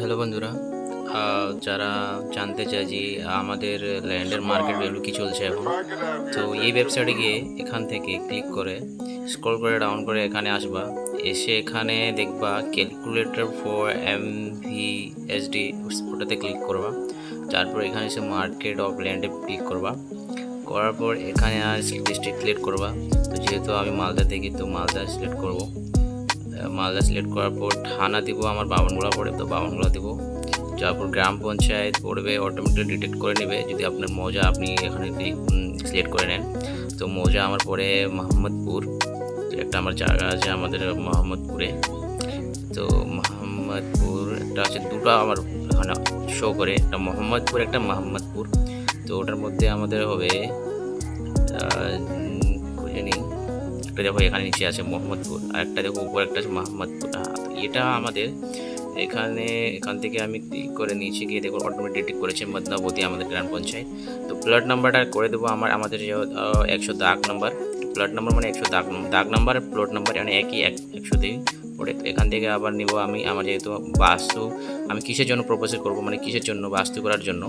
Hello বন্ধুরা। যারা জানতে চায় যে আমাদের ল্যান্ডের মার্কেট ভ্যালু কী চলছে এখন, তো এই ওয়েবসাইটে গিয়ে এখান থেকে ক্লিক করে স্ক্রল করে ডাউন করে এখানে আসবা। এসে এখানে দেখবা calculator for M V S D ওটাতে ক্লিক করবা। তারপর এখানে এসে মার্কেট অফ ল্যান্ডে ক্লিক করবা। করার পর এখানে আর ডিস্ট্রিক্ট সিলেক্ট করবা। তো যেহেতু আমি মালদা থেকে তো মালদা সিলেক্ট করব। মালদা সিলেক্ট করার পর থানা দিব, আমার বামনগুলা পড়ে তো বামনগুলা দিব। তারপর গ্রাম পঞ্চায়েত পড়বে অটোমেটিক ডিটেক্ট করে নেবে, যদি আপনার মৌজা আপনি এখানে সিলেক্ট করে নেন। তো মৌজা আমার পরে মোহাম্মদপুর একটা আমার জায়গা আছে আমাদের মোহাম্মদপুরে। তো মোহাম্মদপুর একটা আছে, দুটো আমার এখানে শো করে, একটা মোহাম্মদপুর একটা মোহাম্মদপুর। তো ওটার মধ্যে আমাদের হবে খুঁজে নিই। একটা দেখো এখানে নিচে আছে মোহাম্মদপুর আর একটা দেখো উপর একটা আছে মোহাম্মদপুর এটা আমাদের এখানে, এখান থেকে আমি ক্লিক করে নিচে গিয়ে দেখো অটোমেটিক করেছে মদনাবতী আমাদের গ্রাম পঞ্চায়েত। তো প্লট নাম্বারটা করে দেবো আমার, আমাদের যে একশো দাগ নাম্বার প্লট নাম্বার মানে একশো দাগ দাগ নাম্বার প্লট নাম্বার মানে একই, এক একশোতেই তো এখান থেকে আবার নিব আমি, আমার যেহেতু বাস্তু, আমি কিসের জন্য প্রপোজাল করব? মানে কিসের জন্য? বাস্তু করার জন্য।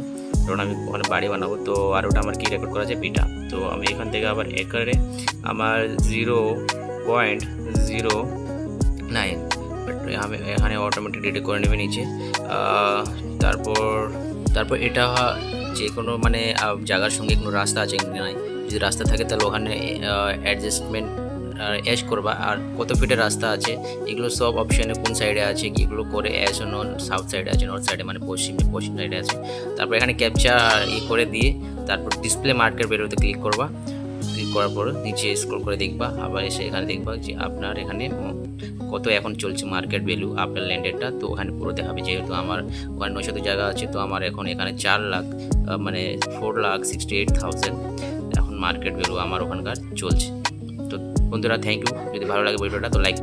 কারণ আমি ওখানে বাড়ি বানাবো, তো আর ওটা আমার কি রেকর্ড করা আছে? বিটা তো আমি এখান থেকে আবার একরে আমার জিরো পয়েন্ট জিরো নাইন আমি এখানে অটোমেটিক ডিটেক্ট করে নেবে নিচে। তারপর তারপর এটা যে কোনো মানে জায়গার সঙ্গে কোনো রাস্তা আছে কি নাই? যদি রাস্তা থাকে তাহলে ওখানে অ্যাডজাস্টমেন্ট অ্যাশ করবা। আর কত ফিটের রাস্তা আছে, এগুলো সব অপশানে কোন সাইডে আছে এগুলো করে অ্যাশ ও নন সাউথ সাইডে আছে নর্থ সাইডে মানে পশ্চিমে, পশ্চিম সাইডে আছে। তারপর এখানে ক্যাপচা ই করে দিয়ে তারপর ডিসপ্লে মার্কেট বেরোতে ক্লিক করবা। ক্লিক করার পর নিচে স্ক্রল করে দেখবা, আবার এসে এখানে দেখবা যে আপনার এখানে কত এখন চলছে মার্কেট ভ্যালু আপনার ল্যান্ডেরটা তো ওখানে পুরো দেখাবে, যেহেতু আমার ওখানে নশত জায়গা আছে, তো আমার এখন এখানে চার লাখ মানে four lakh sixty eight thousand এখন মার্কেট ভ্যালু আমার ওখানকার চলছে। বন্ধুরা থ্যাংক ইউ যদি ভালো লাগে ভিডিওটা তো লাইক